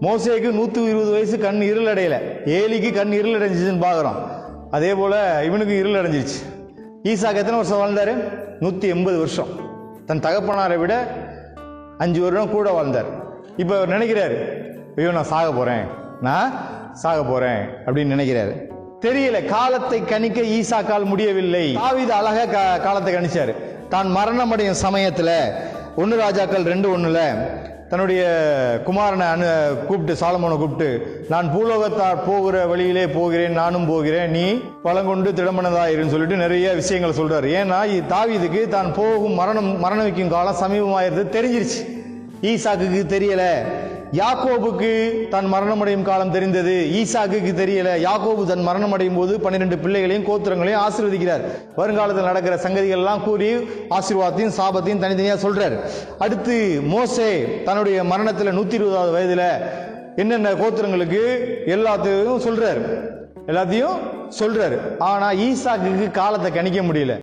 மோசேக்கு நூற்றி இருபது வயசு கண் இருள் அடையல. ஏலிக்கு கண் இருள் அடைஞ்சிச்சுன்னு பார்க்குறோம் அதே போல் இவனுக்கு இருள் அடைஞ்சிருச்சு. ஈசாக்கு எத்தனை வருஷம் வாழ்ந்தாரு? நூற்றி எண்பது வருஷம். தன் தகப்பனாரை விட அஞ்சு வருடம் கூட வாழ்ந்தார். இப்போ அவர் நினைக்கிறாரு ஐயோ நான் சாக போகிறேன் நான் சாக போகிறேன் அப்படின்னு நினைக்கிறாரு. தெரியல காலத்தை கணிக்க ஈசாக்கால் முடியவில்லை. தாவித அழகா கா- காலத்தை கணிச்சாரு. தான் மரணம் அடையும் சமயத்தில் ஒன்று ராஜாக்கள் ரெண்டு ஒன்றுல தன்னுடைய குமாரனை அனு கூப்பிட்டு சாலமோனை கூப்பிட்டு நான் பூலோகத்தார் போகிற வழியிலே போகிறேன் நானும் போகிறேன். நீ பழங்கொண்டு திடமனதாயிருன்னு சொல்லிட்டு நிறைய விஷயங்களை சொல்றாரு. ஏன்னா தாவிதுக்கு தாவீதுக்கு தான் போகும் மரணம் மரணம் வைக்கும் காலம் சமீபமாயிருது தெரிஞ்சிருச்சு. ஈசாக்குக்கு தெரியலை. யாக்கோபுக்கு தன் மரணமடையும் காலம் தெரிந்தது. ஈசாக்கு தெரியல. யாக்கோபு தன் மரணமடையும் போது பன்னிரெண்டு பிள்ளைகளையும் கோத்திரங்களையும் ஆசீர்வதிக்கிறார். வருங்காலத்தில் நடக்கிற சங்கதிகள் எல்லாம் கூறி ஆசீர்வாதத்தையும் சாபத்தையும் தனித்தனியாக சொல்றார். அடுத்து மோசே தன்னுடைய மரணத்தில் நூத்தி இருபதாவது வயதுல என்னென்ன கோத்திரங்களுக்கு எல்லாத்தையும் சொல்றாரு. எல்லாத்தையும் சொல்றாரு. ஆனா ஈசாக்கு காலத்தை கணிக்க முடியல.